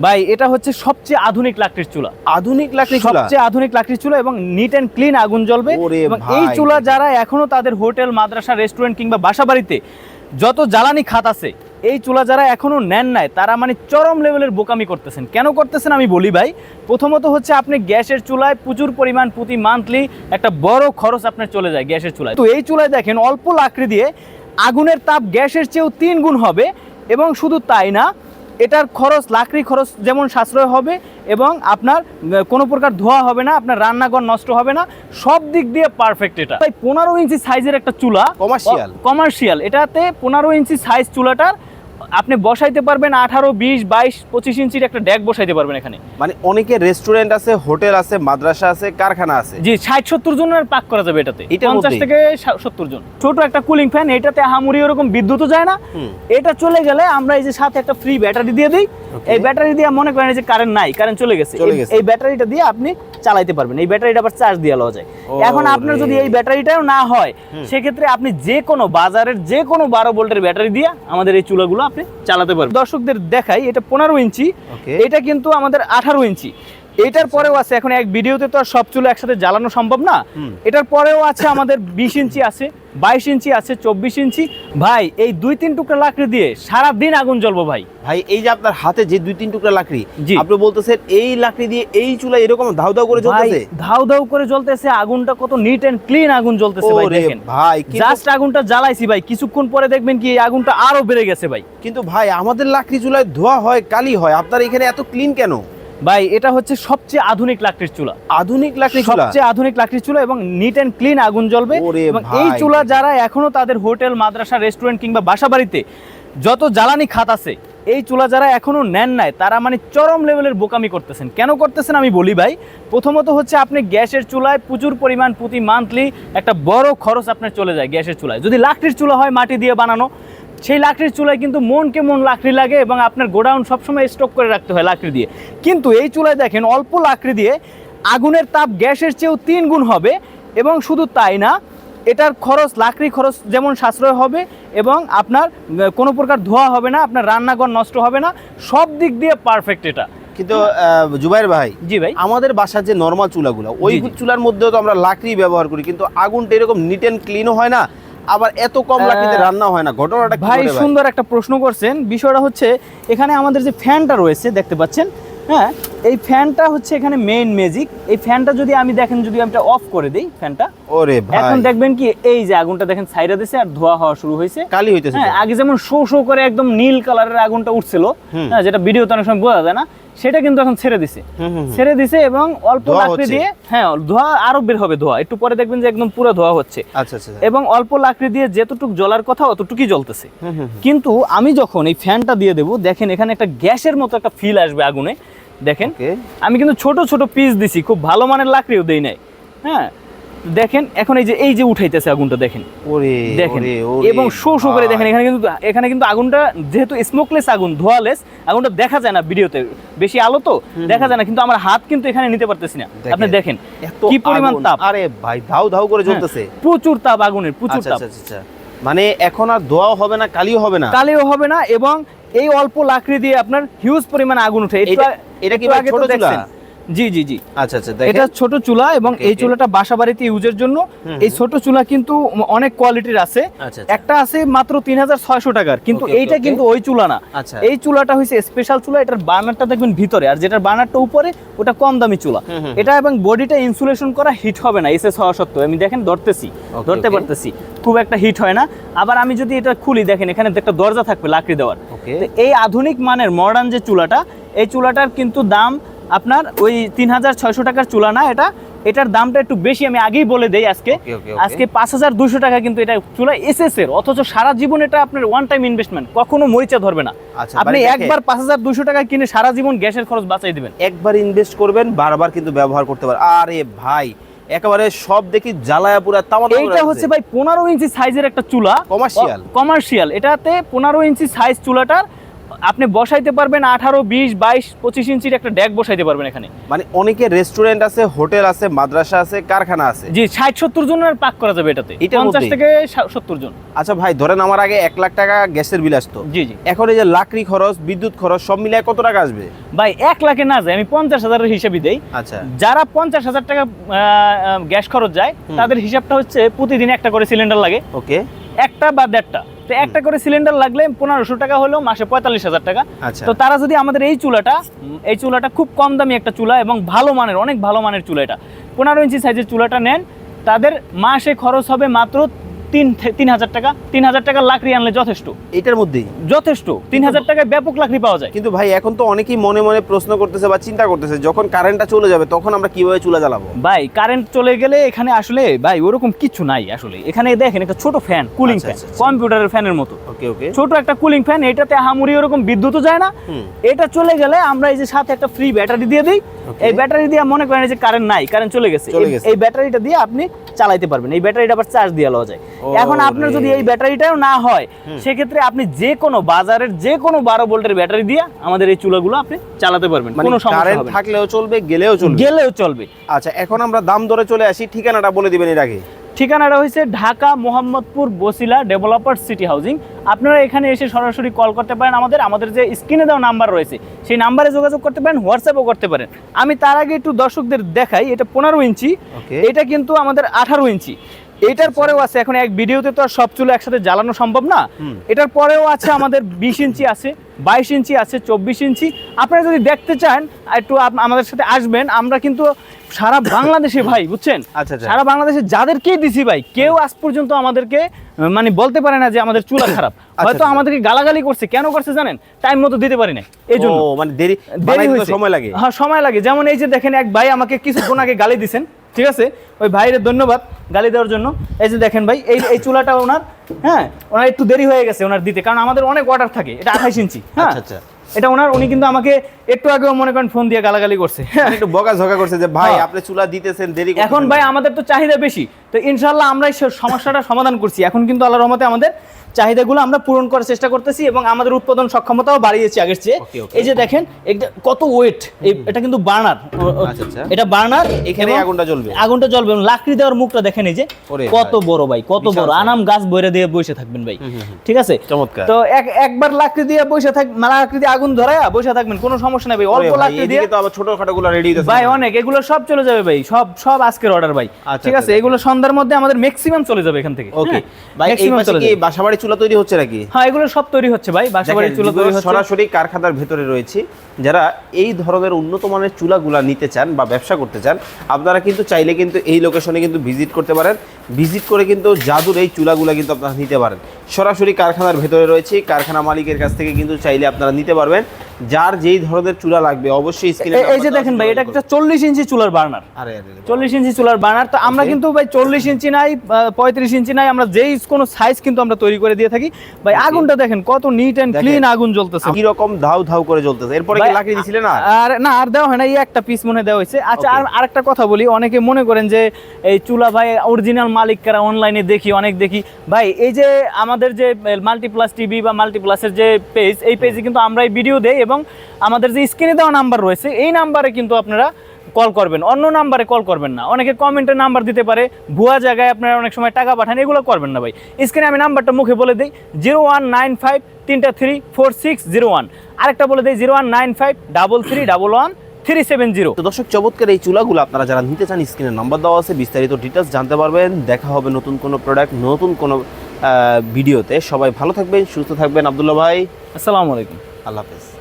ভাই এটা হচ্ছে সবচেয়ে আধুনিক লাকড়ির চুলা। আধুনিক লাকড়ি সবচেয়ে আধুনিক লাকড়ির চুলা এবং নিট অ্যান্ড ক্লিন আগুন জ্বলবে। এবং এই চুলা যারা এখনও তাদের হোটেল মাদ্রাসা রেস্টুরেন্ট কিংবা বাসা বাড়িতে যত জ্বালানি খাত আছে এই চুলা যারা এখনও নেন নাই তারা মানে চরম লেভেলের বোকামি করতেছেন। কেন করতেছেন আমি বলি ভাই? প্রথমত হচ্ছে আপনি গ্যাসের চুলায় প্রচুর পরিমাণ প্রতি মান্থলি একটা বড় খরচ আপনার চলে যায় গ্যাসের চুলায়। তো এই চুলায় দেখেন অল্প লাকড়ি দিয়ে আগুনের তাপ গ্যাসের চেয়েও তিন গুণ হবে এবং শুধু তাই না এটার খরচ লাকড়ি খরচ যেমন সাশ্রয় হবে এবং আপনার কোনো প্রকার ধোয়া হবে না আপনার রান্নাঘর নষ্ট হবে না সব দিক দিয়ে পারফেক্ট এটা। তাই পনেরো ইঞ্চি সাইজের একটা চুলা কমার্শিয়াল কমার্শিয়াল এটাতে পনেরো ইঞ্চি সাইজ চুলাটার আপনি বসাইতে পারবেন আঠারো বিশ বাইশ পঁচিশ ইঞ্চির একটা ড্যাক বসাইতে পারবেন এখানে। মানে অনেকে রেস্টুরেন্ট আছে হোটেল আছে মাদ্রাসা আছে কারখানা আছে। জি ষাট সত্তর জনের পাক করা যাবে এটাতে। পঞ্চাশ থেকে সত্তর জন। ছোট একটা কুলিং ফ্যান এটাতে হামুরি ওরকম বিদ্যুৎও যায় না। এটা চলে গেলে আমরা এই যে সাথে একটা ফ্রি ব্যাটারি দিয়ে দিই। এই ব্যাটারি দিয়ে মনে করেন যে কারেন্ট নাই কারেন্ট চলে গেছে। এই- ব্যাটারিটা দিয়ে আপনি চালাইতে পারবেন। এই ব্যাটারিটা আবার চার্জ দিয়ে লওয়া যায়। এখন আপনার যদি এই ব্যাটারিটাও না হয় সেক্ষেত্রে আপনি যে কোনো বাজারের যে কোনো বারো ভোল্টের ব্যাটারি দিয়ে আমাদের এই চুলাগুলো আপনি চালাতে পারবে। দর্শকদের দেখাই এটা পনেরো ইঞ্চি। এটা কিন্তু আমাদের আঠারো ইঞ্চি। এটার পরেও আছে এখন এক ভিডিওতে তো আর সব চুলো একসাথে জ্বালানো সম্ভব না। এটার পরেও আছে আমাদের বিশ ইঞ্চি আছে বাইশ ইঞ্চি আছে চব্বিশ ইঞ্চি। ভাই এই দুই তিন টুকরা লাকড়ি দিয়ে সারা দিন আগুন জ্বলবো ভাই। ভাই এই যে আপনার হাতে যে দুই তিন টুকরা লাকড়ি। আপনি বলতেছেন এই লাকড়ি দিয়ে এই চুলা এরকম ধাউ ধাউ করে জ্বলতেছে? ধাউ ধাউ করে জ্বলতেছে আগুনটা কত নিট এন্ড ক্লিন আগুন জ্বলতেছে ভাই দেখেন। ভাই জাস্ট আগুনটা জ্বালাইছি ভাই কিছুক্ষণ পরে দেখবেন কি এই আগুনটা আরও বেড়ে গেছে ভাই। কিন্তু ভাই আমাদের লাকড়ি চুলায় ধোয়া হয় কালি হয় আপনার এখানে এত ক্লিন কেন? ভাই এটা হচ্ছে সবচেয়ে আধুনিক লাকড়ির চুলা। আধুনিক লাকড়ি চুলা? সবচেয়ে আধুনিক লাকড়ির চুলা এবং নিট এন্ড ক্লিন আগুন জ্বলবে। এবং এই চুলা যারা এখনও তাদের হোটেল মাদ্রাসা রেস্টুরেন্ট কিংবা বাসা বাড়িতে যত জ্বালানি খাত আছে এই চুলা যারা এখনও নেন নাই তারা মানে চরম লেভেলের বোকামি করতেছেন। কেন করতেছেন আমি বলি ভাই প্রথমত হচ্ছে আপনি গ্যাসের চুলায় প্রচুর পরিমাণ প্রতি মান্থলি একটা বড় খরচ আপনার চলে যায় গ্যাসের চুলায়। যদি লাকড়ির চুলা হয় মাটি দিয়ে বানানো সেই লাকড়ির চুলায় কিন্তু মনকে মন লাকড়ি লাগে এবং আপনার গোডাউন সবসময় স্টক করে রাখতে হয় লাকড়ি দিয়ে। কিন্তু এই চুলায় দেখেন অল্প লাকড়ি দিয়ে আগুনের তাপ গ্যাসের চেয়েও তিন গুণ হবে এবং শুধু তাই না এটার খরচ লাকড়ি খরচ যেমন সাশ্রয় হবে এবং আপনার কোনো প্রকার ধোয়া হবে না আপনার রান্নাঘর নষ্ট হবে না সব দিক দিয়ে পারফেক্ট এটা। কিন্তু জুবাইর ভাই জি ভাই। আমাদের বাসার যে নর্মাল চুলাগুলো ওই। চুলার মধ্যেও তো আমরা লাকড়ি ব্যবহার করি কিন্তু আগুনটা এরকম নিট অ্যান্ড ক্লিনও হয় না? আবার এত কম লাকড়িতে রান্না হয় না। ঘটনাটা কি ভাই? সুন্দর একটা প্রশ্ন করছেন। বিষয়টা হচ্ছে এখানে আমাদের যে ফ্যানটা রয়েছে দেখতে পাচ্ছেন? হ্যাঁ এই ফ্যানটা হচ্ছে এখানে মেইন ম্যাজিক এই ফ্যানটা যদি আমি দেখেন যদি আমি অফ করে দিই ফ্যানটা ওরে ভাই। এখন দেখবেন কি এই যে আগুনটা দেখেন সাইডে দিছে আর ধোয়া হওয়া শুরু হয়েছে। কালি হইতেছে হ্যাঁ আগে যেমন শো শো করে একদম নীল কালারের আগুনটা উঠছিল হ্যাঁ যেটা ভিডিওতে অনেক সময় বোঝা যায় না সেটা কিন্তু এখন ছেড়ে দিছে। ছেড়ে দিছে এবং অল্প লাকড়ি দিয়ে হ্যাঁ ধোয়া আরও বের হবে ধোয়া। একটু পরে দেখবেন যে একদম পুরো ধোয়া হচ্ছে। আচ্ছা আচ্ছা এবং অল্প লাকড়ি দিয়ে যেতটুক জ্বলার কথা অতটুকুই জ্বলতেছে। কিন্তু আমি যখন এই ফ্যানটা দিয়ে দেবো দেখেন এখানে একটা গ্যাসের মতো একটা ফিল আসবে আগুনে। দেখেন আমি কিন্তু ছোট ছোট পিস দিছি খুব ভালো মানের লাকড়িও দেই নাই। হ্যাঁ? দেখেন এখন এই যে এই যে উঠাইতেছে আগুনটা দেখেন। দেখেন এবং শো শো করে দেখেন এখানে কিন্তু এখানে কিন্তু আগুনটা যেহেতু স্মোকলেস আগুন ধোয়ালেস আগুনটা দেখা যায় না ভিডিওতে। বেশি আলো তো দেখা যায় না কিন্তু আমার হাত কিন্তু এখানে নিতে পারতেছি না। আপনি দেখেন কি পরিমাণ তাপ। আরে ভাই ধাউ ধাউ করে জ্বলতেছে। হ্যাঁ, প্রচুর তাপ আগুনের প্রচুর আচ্ছা তাপ। আচ্ছা আচ্ছা মানে এখন আর ধোয়াও হবে না কালিও হবে না। কালিও হবে না এবং এই অল্প লাকড়ি দিয়ে আপনার হিউজ পরিমাণ আগুন উঠে। এটা- এটা কি ছোট চুলা? জি জি জি। আচ্ছা আচ্ছা এটা ছোট চুলা এবং এই চুলাটা বাসা বাড়িতে ইউজের জন্য। এই ছোট চুলা কিন্তু অনেক কোয়ালিটির আছে। আচ্ছা, আচ্ছা। একটা আছে মাত্র তিন হাজার ছয়শো টাকার কিন্তু এইটা কিন্তু ওই চুলা না। আচ্ছা। এই চুলাটা হয়েছে স্পেশাল চুলা এটার বার্নারটা দেখবেন ভিতরে। আর যেটার বার্নারটা উপরে ওটা কম দামি চুলা। এটা এবং বডিটা ইনসুলেশন করা হিট হবে না এসএস হওয়া সত্ত্বেও। আমি দেখেন ধরতেছি। ধরতে পারতেছি। খুব একটা হিট হয় না। আবার আমি যদি এটা খুলি দেখেন এখানে একটা দরজা থাকবে লাকড়ি দেওয়ার। এই আধুনিক মানের মডার্ন যে চুলাটা এই চুলাটার কিন্তু দাম আপনার ওই তিন হাজার ছয়শো টাকার চুলা না এটা। এটার দামটা একটু বেশি আমি আগেই বলে দেই আজকে. আজকে পাঁচ হাজার দুশো টাকা কিন্তু এটা চুলা এসএস এর অথচ সারা জীবন এটা আপনার ওয়ান টাইম ইনভেস্টমেন্ট কখনো মরিচা ধরবে না। আচ্ছা, আপনি একবার পাঁচ হাজার দুশো টাকা কিনে সারা জীবন গ্যাসের খরচ বাঁচাই দিবেন। একবার ইনভেস্ট করবেন বারবার কিন্তু ব্যবহার করতে পারেন আরে ভাই একেবারে সব দেখি জ্বালায়া পুরা তামা এইটা হচ্ছে ভাই পনেরো ইঞ্চি সাইজের একটা চুলা। কমার্শিয়াল কমার্শিয়াল এটাতে পনেরো ইঞ্চি সাইজ চুলাটার আপনি বসাইতে পারবেন আঠারো বিশ বাইশ পঁচিশ ইঞ্চির একটা ডেক বসাইতে পারবেন এখানে। মানে অনেকে রেস্টুরেন্ট আছে হোটেল আছে মাদ্রাসা আছে কারখানা আছে। জি ষাট সত্তর জনের পাক করা যাবে এটাতে। পঞ্চাশ? থেকে সত্তর জন। আচ্ছা ভাই ধরেন আমার আগে এক লাখ টাকা গ্যাসের বিল আসতো। জি জি। এখন এই যে লাকড়ি খরচ বিদ্যুৎ খরচ সব মিলিয়ে কত টাকা আসবে? ভাই এক লাখে না যায় আমি পঞ্চাশ হাজারের হিসাবই দেই। আচ্ছা। যারা পঞ্চাশ হাজার টাকা গ্যাস খরচ যায় তাদের হিসাবটা হচ্ছে প্রতিদিন একটা করে সিলিন্ডার লাগে। ওকে একটা বা দেড়টা। তো একটা করে সিলিন্ডার লাগলে পনেরোশো টাকা হলেও মাসে পঁয়তাল্লিশ হাজার টাকা। আচ্ছা। তো তারা যদি আমাদের এই চুলাটা এই চুলাটা খুব কম দামি একটা চুলা এবং ভালো মানের অনেক ভালো মানের চুলা এটা। পনেরো ইঞ্চি সাইজের চুলাটা নেন তাদের মাসে খরচ হবে মাত্র তিন তিন হাজার টাকা তিন হাজার টাকা লাকড়ি আনলে যথেষ্ট। এটার মধ্যেই? যথেষ্ট। তিন হাজার টাকায় ব্যাপক লাকড়ি পাওয়া যায়। কিন্তু ভাই এখন তো অনেকেই মনে মনে প্রশ্ন করতেছে বা চিন্তা করতেছে যখন কারেন্টটা চলে যাবে তখন আমরা কীভাবে চুলা জ্বালাবো? ভাই কারেন্ট চলে গেলে এখানে আসলে ভাই ওরকম কিছু নাই আসলে। এখানে দেখেন একটা ছোট ফ্যান কুলিং ফ্যান। কম্পিউটারের ফ্যানের মতো। ওকে ওকে। ছোট একটা কুলিং ফ্যান এটাতে হামুরি ওরকম বিদ্যুৎও যায় না। এটা চলে গেলে আমরা এই যে সাথে একটা ফ্রি ব্যাটারি দিয়ে দিই। এই ব্যাটারি দিয়ে মনে করেন যে কারেন্ট নাই কারেন্ট চলে গেছে। এই- গেছে। এই ব্যাটারিটা দিয়ে আপনি চালাইতে পারবেন। এই ব্যাটারিটা আবার চার্জ দিয়ে লওয়া যায়। এখন আপনার যদি এই ব্যাটারিটাও না হয় সেক্ষেত্রে আপনি যে কোনো বাজারের যে কোনো বারো ভোল্টের ব্যাটারি দিয়ে আমাদের এই চুলাগুলো আপনি চালাতে পারবেন মানে কোনো সমস্যা হবে থাকলেও চলবে গেলেও চলবে। গেলেও চলবে। আচ্ছা এখন আমরা দাম দরে চলে আসি ঠিকানাটা বলে দিবেন এর আগে। ঠিকানাটা হয়েছে Dhaka Mohammadpur Basila developer city housing. আপনারা এখানে এসে সরাসরি কল করতে পারেন আমাদের আমাদের যে স্ক্রিনে দেওয়া নাম্বার রয়েছে সেই নাম্বারে যোগাযোগ করতে পারেন হোয়াটসঅ্যাপও করতে পারেন। আমি তার আগে একটু দর্শকদের দেখাই এটা পনেরো ইঞ্চি এটা কিন্তু আমাদের আঠারো ইঞ্চি। এটার পরেও আছে এখন এক ভিডিওতে তো আর সব চুলো একসাথে জ্বালানো সম্ভব না। এটার পরেও আছে আমাদের বিশ ইঞ্চি আছে বাইশ ইঞ্চি আছে চব্বিশ ইঞ্চি। আপনারা যদি দেখতে চান একটু আমাদের সাথে আসবেন আমরা কিন্তু সারা বাংলাদেশে ভাই বুঝছেন? আচ্ছা আচ্ছা। সারা বাংলাদেশে যাদেরকেই দিছি ভাই কেউ আজ পর্যন্ত আমাদেরকে মানে বলতে পারে না যে আমাদের চুলা খারাপ। হয়তো আচ্ছা। আমাদেরকে গালাগালি করছে কেন করছে জানেন? টাইম মতো দিতে পারি না এই জন্য মানে দেরি দেরি। সময় লাগে। হ্যাঁ সময় লাগে। যেমন এই যে দেখেন এক ভাই আমাকে কিছুক্ষণ আগে গালি দিছেন। ঠিক আছে? ওই ভাইয়ের ধন্যবাদ গালি দেওয়ার জন্য। এই যে দেখেন ভাই এই এই চুলাটা ওনার হ্যাঁ ওনার একটু দেরি হয়ে গেছে ওনার দিতে কারণ আমাদের অনেক অর্ডার থাকে এটা আঠাইশ ইঞ্চি হ্যাঁ? আচ্ছা। আচ্ছা এটা ওনার উনি কিন্তু আমাকে একটু আগেও মনে করেন ফোন দিয়ে গালাগালি করছে। মানে একটু বকা ঝকা করছে যে ভাই হ্যাঁ। আপনি চুলা দিতেছেন দেরি এখন ভাই আমাদের তো চাহিদা বেশি তো ইনশাল্লাহ আমরা এই সমস্যাটা সমাধান করছি। এখন কিন্তু আল্লাহর রহমতে আমাদের চাহিদাগুলো আমরা পূরণ করার চেষ্টা করতেছি এবং আমাদের উৎপাদন সক্ষমতাও বাড়িয়েছি আগের চেয়ে. এই যে দেখেন এটা কত ওয়েট এটা কিন্তু বার্নার আচ্ছা, আচ্ছা। এটা বার্নার এখানেই আগুনটা জ্বলবে। আগুনটা জ্বলবে লাকড়ি দেওয়ার মুখটা দেখেন এই যে কত বড় ভাই কত বড়। আনাম গাছ বইরে দিয়ে বসে থাকবেন ভাই। ঠিক আছে? চমৎকার। তো এক একবার লাকড়ি দিয়ে বসে থাক লাকড়ি দিয়ে আগুন ধরায়া বসে থাকবেন কোনো সমস্যা নাই ভাই। অল্প লাকড়ি দিয়ে তো আবার ছোটখাটো গুলো রেডি ভাই অনেক। এগুলো সব চলে যাবে ভাই। সব সব আজকের অর্ডার ভাই। আচ্ছা, ঠিক আছে? এগুলো সন্ধ্যার মধ্যে আমাদের ম্যাক্সিমাম চলে যাবে এখান থেকে। ওকে হ্যাঁ, ভাই এই পাশে কি বাসাবাড়ি চুলা তৈরি হচ্ছে নাকি? হ্যাঁ এগুলো সব তৈরি হচ্ছে ভাই বাসাবাড়ির চুলা তৈরি হচ্ছে। সরাসরি কারখানার ভেতরে রয়েছে যারা এই ধরনের উন্নত মানের চুলাগুলা নিতে চান বা ব্যবসা করতে চান আপনারা কিন্তু চাইলে কিন্তু এই লোকেশনে কিন্তু ভিজিট করতে পারেন। ভিজিট করে কিন্তু জাদুর এই চুলাগুলা কিন্তু আপনারা নিতে পারেন। সরাসরি কারখানার ভেতরে রয়েছে। কারখানা মালিকের কাছ থেকে কিন্তু চাইলে আপনারা নিতে পারবেন। যার যেই ধরনের চুলা লাগবে অবশ্যই স্ক্রিনে এই যে দেখেন ভাই এটা একটা চল্লিশ ইঞ্চি চুলার বার্নার। আরে আরে আরে। চল্লিশ ইঞ্চি চুলার বার্নার। তো আমরা কিন্তু ভাই চল্লিশ ইঞ্চি নাই পঁয়ত্রিশ ইঞ্চি নাই আমরা যেই কোনো সাইজ কিন্তু আমরা তৈরি করে দিয়ে থাকি। ভাই আগুনটা দেখেন কত নিট দেখেন। ক্লিন আগুন জ্বলতেছে। কি রকম ধাউ ধাউ করে জ্বলতেছে। এরপরে কি লাকড়ি দিছিলেন না আর না আর দেওয়া হয় না এই একটা পিস মনে দেওয়া হয়েছে। আচ্ছা আর আরেকটা কথা বলি অনেকে মনে করেন যে এই চুলা ভাই অরিজিনাল মালিক কারা অনলাইনে দেখি অনেক দেখি। ভাই এই যে আমাদের যে মাল্টিপ্লাস টিভি বা মাল্টিপ্লাসের যে পেজ এই পেজে কিন্তু আমরা এই ভিডিও দেই এবং আমাদের যে স্ক্রিনে দেওয়া নাম্বার রয়েছে, এই নাম্বারে কিন্তু আপনারা কল করবেন। অন্য নাম্বারে কল করবেন না। অনেকে কমেন্টে নাম্বার দিতে পারে, ভুয়া জায়গায় আপনারা অনেক সময় টাকা পাঠান, এগুলো করবেন না ভাই। স্ক্রিনে আমি নাম্বারটা মুখে বলে দিই জিরো ওয়ান নাইন ফাইভ তিনটা three four six zero one আরেকটা বলে দিই zero one nine five double three double one three seven zero তো দর্শক, চমৎকার এই চুলাগুলো আপনারা যারা নিতে চান স্ক্রিনে নাম্বার দেওয়া আছে, বিস্তারিত ডিটেলস জানতে পারবেন। দেখা হবে নতুন কোনো প্রোডাক্ট নতুন কোনো ভিডিওতে। সবাই ভালো থাকবেন সুস্থ থাকবেন। আবদুল্লাহ ভাই আসসালামু আলাইকুম। আল্লাহ হাফেজ।